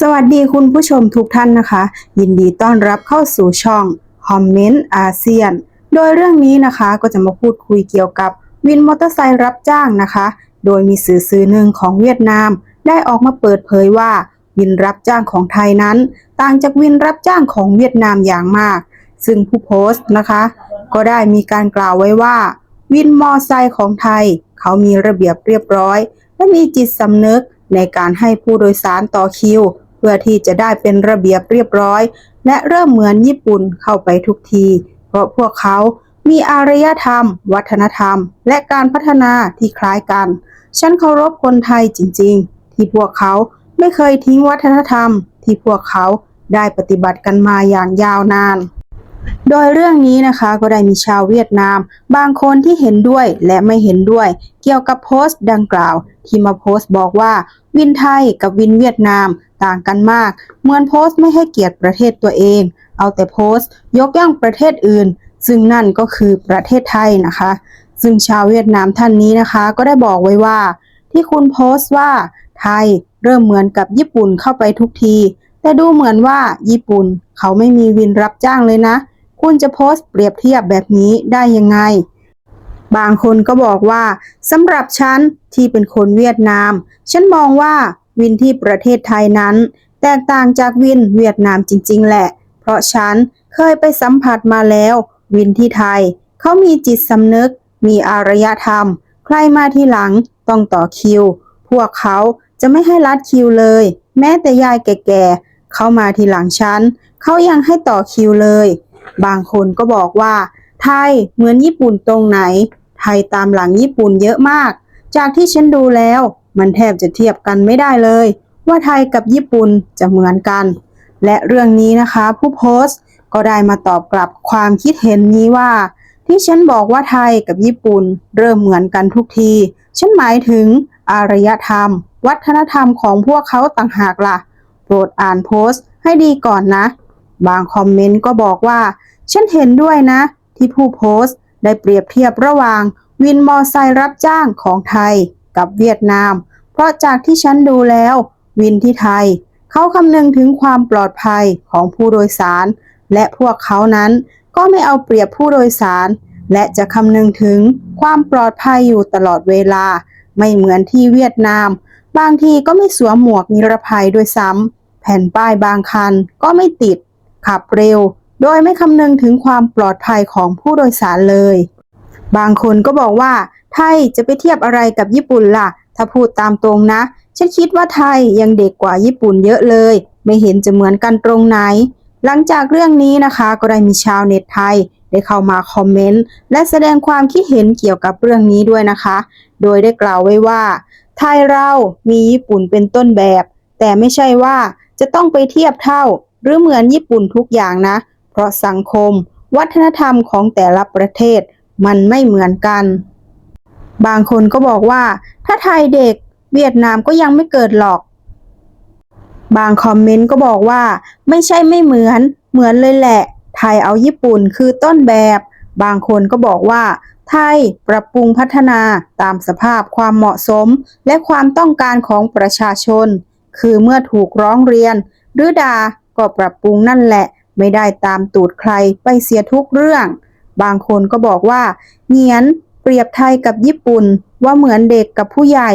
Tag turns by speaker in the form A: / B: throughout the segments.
A: สวัสดีคุณผู้ชมทุกท่านนะคะ ยินดีต้อนรับเข้าสู่ช่องคอมเมนต์อาเซียน โดยเรื่องนี้นะคะก็จะมาพูดคุยเกี่ยวกับวินมอเตอร์ไซค์รับจ้างนะคะ โดยมีสื่อสื่อหนึ่งของเวียดนาม ได้ออกมาเปิดเผยว่า วินรับจ้างของไทยนั้น ต่างจากวินรับจ้างของเวียดนามอย่างมาก ซึ่งผู้โพสต์นะคะ ก็ได้มีการกล่าวไว้ว่า วินมอไซค์ของไทย เขามีระเบียบเรียบร้อย และมีจิตสำนึก ในการให้ผู้โดยสารต่อคิว เพื่อที่จะได้เป็นระเบียบเรียบร้อย และเริ่มเหมือนญี่ปุ่นเข้าไปทุกที เพราะพวกเขามีอารยธรรม วัฒนธรรม และการพัฒนาที่คล้ายกัน ฉันเคารพคนไทยจริง ๆ ที่พวกเขาไม่เคยทิ้งวัฒนธรรม ที่พวกเขาได้ปฏิบัติกันมาอย่างยาวนาน โดยเรื่องนี้นะคะก็ได้มีชาวเวียดนาม บางคนที่เห็นด้วยและไม่เห็นด้วย เกี่ยวกับโพสต์ดังกล่าว ที่มาโพสต์บอกว่า วินไทยกับวินเวียดนามต่างกันมาก เหมือนโพสต์ไม่ให้เกียรติประเทศตัวเอง เอาแต่โพสต์ ยกย่องประเทศอื่น ซึ่งนั่นก็คือประเทศไทยนะคะ ซึ่งชาวเวียดนามท่านนี้นะคะ ก็ได้บอกไว้ว่า ที่คุณโพสต์ว่าไทยเริ่มเหมือนกับญี่ปุ่นเข้าไปทุกที แต่ดูเหมือนว่าญี่ปุ่นเขาไม่มีวินรับจ้างเลยนะ คุณจะโพสต์เปรียบเทียบแบบนี้ได้ยังไง บางคนก็บอกว่าสำหรับฉันที่เป็นคนเวียดนาม ฉันมองว่าวินที่ประเทศไทยนั้น แตกต่างจากวินเวียดนามจริง ๆ แหละ เพราะฉันเคยไปสัมผัสมาแล้ว วินที่ไทย เขามีจิตสำนึก มีอารยธรรม ใครมาที่หลังต้องต่อคิว พวกเขาจะไม่ให้ลัดคิวเลย แม้แต่ยายแก่ๆ เข้ามาทีหลังฉัน เขายังให้ต่อคิวเลย บางคนก็บอกว่า ไทยเหมือนญี่ปุ่นตรงไหน ไทยตามหลังญี่ปุ่นเยอะมาก จากที่ฉันดูแล้ว มันแทบจะเทียบกันไม่ได้เลย ว่าไทยกับญี่ปุ่นจะเหมือนกัน และเรื่องนี้นะคะ ผู้โพสต์ก็ได้มาตอบกลับความคิดเห็นนี้ว่า ที่ฉันบอกว่าไทยกับญี่ปุ่นเริ่มเหมือนกันทุกที ฉันหมายถึงอารยธรรม วัฒนธรรมของพวกเขาต่างหากล่ะ โปรดอ่านโพสต์ให้ดีก่อนนะ บางคอมเมนต์ก็บอกว่า ฉันเห็นด้วยนะ ที่ผู้โพสต์ได้เปรียบเทียบระหว่าง วินมอไซค์รับจ้างของไทยกับเวียดนาม เพราะจากที่ฉันดูแล้ว วินที่ไทย เขาคำนึงถึงความปลอดภัยของผู้โดยสาร และพวกเขานั้นก็ไม่เอาเปรียบผู้โดยสาร และจะคำนึงถึงความปลอดภัยอยู่ตลอดเวลา ไม่เหมือนที่เวียดนาม บางทีก็ไม่สวมหมวกนิรภัยด้วยซ้ำแผ่นป้ายบางคันก็ไม่ติด ขับเร็ว โดยไม่คำนึงถึงความปลอดภัยของผู้โดยสารเลย บางคนก็บอกว่า ไทยจะไปเทียบอะไรกับญี่ปุ่นล่ะ ถ้าพูดตามตรงนะ ฉันคิดว่าไทยยังเด็กกว่าญี่ปุ่นเยอะเลย ไม่เห็นจะเหมือนกันตรงไหน หลังจากเรื่องนี้นะคะก็ได้มีชาวเน็ตไทยได้เข้ามาคอมเมนต์และแสดงความคิดเห็นเกี่ยวกับเรื่องนี้ด้วยนะคะ โดยได้กล่าวไว้ว่า ไทยเรามีญี่ปุ่นเป็นต้นแบบ แต่ไม่ใช่ว่าจะต้องไปเทียบเท่า หรือเหมือนญี่ปุ่นทุกอย่างนะ เพราะสังคม วัฒนธรรมของแต่ละประเทศมันไม่เหมือนกัน บางคนก็บอกว่า ถ้าไทยเด็กเวียดนามก็ยังไม่เกิดหรอก บางคอมเมนต์ก็บอกว่า ไม่ใช่ไม่เหมือน เหมือนเลยแหละ ไทยเอาญี่ปุ่นคือต้นแบบ บางคนก็บอกว่า ไทยปรับปรุงพัฒนาตามสภาพความเหมาะสม และความต้องการของประชาชน คือเมื่อถูกร้องเรียน หรือด่า ก็ปรับปรุงนั่นแหละ ไม่ได้ตามตูดใครไปเสียทุกเรื่อง บางคนก็บอกว่าเหงียนเปรียบไทยกับญี่ปุ่นว่าเหมือนเด็กกับผู้ใหญ่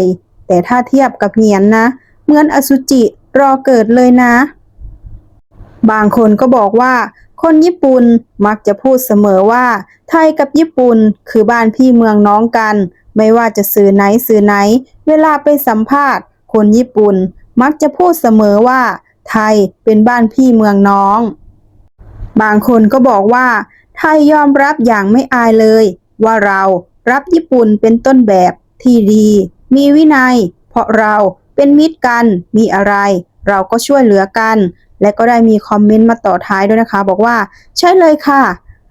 A: แต่ถ้าเทียบกับเหงียนนะ เหมือนอสุจิรอเกิดเลยนะ บางคนก็บอกว่า คนญี่ปุ่นมักจะพูดเสมอว่า ไทยกับญี่ปุ่นคือบ้านพี่เมืองน้องกัน ไม่ว่าจะสื่อไหนสื่อไหน เวลาไปสัมภาษณ์ คนญี่ปุ่นมักจะพูดเสมอว่า ไทยเป็นบ้านพี่เมืองน้อง บางคนก็บอกว่า ไทยยอมรับอย่างไม่อายเลย ว่าเรารับญี่ปุ่นเป็นต้นแบบที่ดี มีวินัย เพราะเราเป็นมิตรกันมีอะไร เราก็ช่วยเหลือกัน และก็ได้มีคอมเมนต์มาต่อท้ายด้วยนะคะ บอกว่า ใช่เลยค่ะ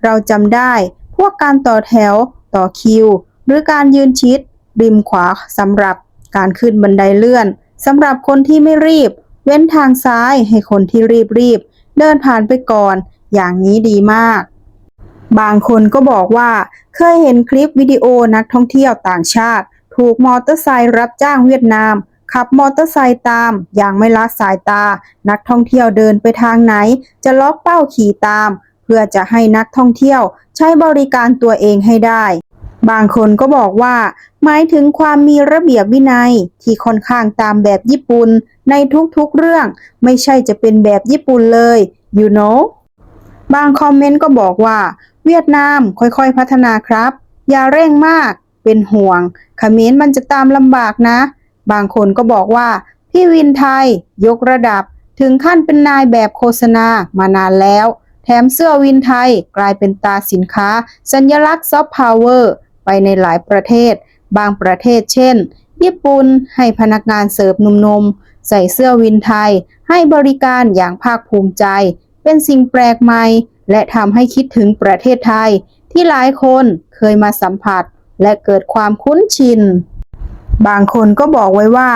A: เราจำได้ พวกการต่อแถว ต่อคิว หรือการยืนชิดริมขวาสำหรับการขึ้นบันไดเลื่อนสำหรับคนที่ไม่รีบ เว้นทางซ้ายให้คนที่รีบรีบๆเดินผ่านไปก่อน อย่างนี้ดีมาก บางคนก็บอกว่าเคยเห็นคลิปวิดีโอนักท่องเที่ยวต่างชาติ ถูกมอเตอร์ไซค์รับจ้างเวียดนาม ขับมอเตอร์ไซค์ตาม อย่างไม่ละสายตา นักท่องเที่ยวเดินไปทางไหน จะล็อกเป้าขี่ตาม เพื่อจะให้นักท่องเที่ยวใช้บริการตัวเองให้ได้ บางคนก็บอกว่า หมายถึงความมีระเบียบวินัยที่ค่อนข้างตามแบบญี่ปุ่นในทุกๆเรื่อง ไม่ใช่จะเป็นแบบญี่ปุ่นเลย you know บางคอมเมนต์ก็บอกว่า เวียดนามค่อยๆพัฒนาครับ อย่าเร่งมากเป็นห่วงขมรมันจะตามลำบากนะ บางคนก็บอกว่า พี่วินไทย ยกระดับถึงขั้นเป็นนายแบบโฆษณามานานแล้ว แถมเสื้อวินไทยกลายเป็นตาสินค้า สัญลักษณ์ซอฟต์พาวเวอร์ ในหลายประเทศ บางประเทศเช่น ญี่ปุ่นให้พนักงานเสิร์ฟหนุ่มๆ ใส่เสื้อวินไทย ให้บริการอย่างภาคภูมิใจ เป็นสิ่งแปลกใหม่ และทำให้คิดถึงประเทศไทย ที่หลายคนเคยมาสัมผัส และเกิดความคุ้นชิน บางคนก็บอกไว้ว่า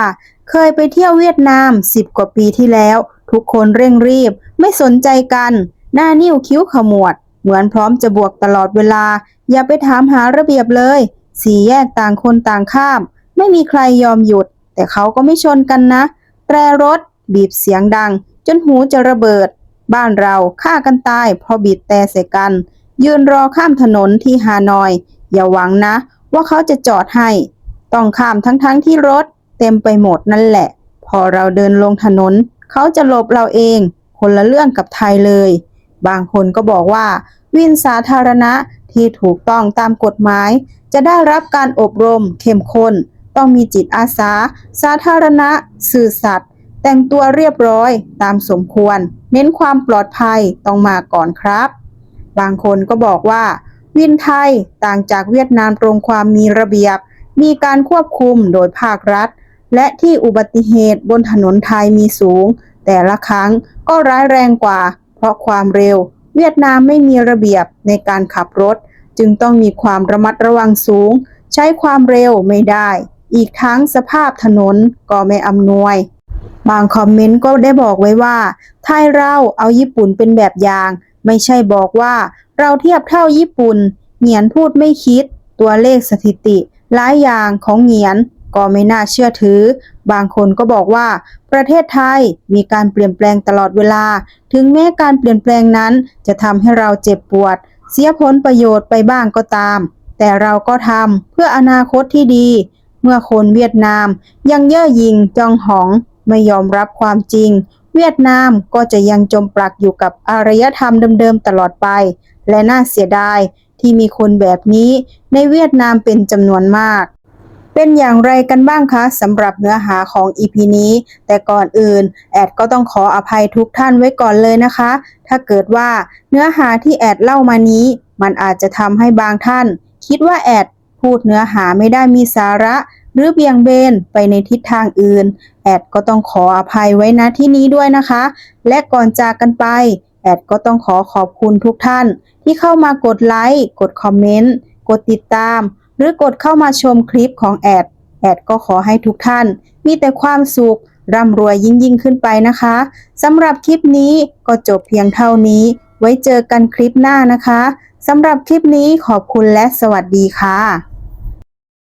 A: เคยไปเที่ยวเวียดนาม10กว่าปีที่แล้ว ทุกคนเร่งรีบ ไม่สนใจกัน หน้านิ้วคิ้วขมวดเหมือนพร้อมจะบวกตลอดเวลา อย่าไปถามหาระเบียบเลย สี่แยกต่างคนต่างข้าม ไม่มีใครยอมหยุด แต่เขาก็ไม่ชนกันนะ แตรรถ บีบเสียงดัง จนหูจะระเบิด บ้านเราฆ่ากันตายเพราะบีบแต่ใส่กัน ยืนรอข้ามถนนที่ฮานอย อย่าหวังนะ ว่าเขาจะจอดให้ ต้องข้ามทั้งๆทที่รถ เต็มไปหมดนั่นแหละ พอเราเดินลงถนน เขาจะหลบเราเอง คนละเรื่องกับไทยเลย บางคนก็บอกว่า วินสาธารณะ ที่ถูกต้องตามกฎหมาย จะได้รับการอบรม เข้มข้น ต้องมีจิตอาสา สาธารณะ สื่อสัตย์แต่งตัวเรียบร้อยตามสมควร เน้นความปลอดภัยต้องมาก่อนครับ บางคนก็บอกว่า วินไทยต่างจากเวียดนามตรงความมีระเบียบ มีการควบคุมโดยภาครัฐ และที่อุบัติเหตุบนถนนไทยมีสูง แต่ละครั้งก็ร้ายแรงกว่า เพราะความเร็ว เวียดนามไม่มีระเบียบในการขับรถ จึงต้องมีความระมัดระวังสูง ใช้ความเร็วไม่ได้ อีกทั้งสภาพถนนก็ไม่อำนวย บางคอมเมนต์ก็ได้บอกไว้ว่า ไทยเราเอาญี่ปุ่นเป็นแบบอย่าง ไม่ใช่บอกว่าเราเทียบเท่าญี่ปุ่น เหงียนพูดไม่คิด ตัวเลขสถิติหลายอย่างของเหงียนก็ไม่น่าเชื่อถือ บางคนก็บอกว่า ประเทศไทยมีการเปลี่ยนแปลงตลอดเวลา ถึงแม้การเปลี่ยนแปลงนั้นจะทำให้เราเจ็บปวด เสียผลประโยชน์ไปบ้างก็ตาม แต่เราก็ทำเพื่ออนาคตที่ดี เมื่อคนเวียดนามยังเย่อหยิงจองหอง ไม่ยอมรับความจริง เวียดนามก็จะยังจมปลักอยู่กับอารยธรรมเดิมๆตลอดไป และน่าเสียดายที่มีคนแบบนี้ในเวียดนามเป็นจำนวนมาก เป็นอย่างไรกันบ้างคะสำหรับเนื้อหาของ EP นี้ แต่ก่อนอื่น แอดก็ต้องขออภัยทุกท่านไว้ก่อนเลยนะคะ ถ้าเกิดว่าเนื้อหาที่แอดเล่ามานี้ มันอาจจะทำให้บางท่าน คิดว่าแอดพูดเนื้อหาไม่ได้มีสาระ หรือเบี่ยงเบนไปในทิศทางอื่น แอดก็ต้องขออภัยไว้ณที่นี้ด้วยนะคะ และก่อนจากกันไปแอดก็ต้องขอขอบคุณทุกท่าน ที่เข้ามากดไลค์กดคอมเมนต์กดติดตาม หรือกดเข้ามาชมคลิปของแอด แอดก็ขอให้ทุกท่าน มีแต่ความสุขร่ำรวยยิ่งยิ่งขึ้นไปนะคะสำหรับคลิปนี้ก็จบเพียงเท่านี้ ไว้เจอกันคลิปหน้านะคะสำหรับคลิปนี้ขอบคุณและสวัสดีค่ะ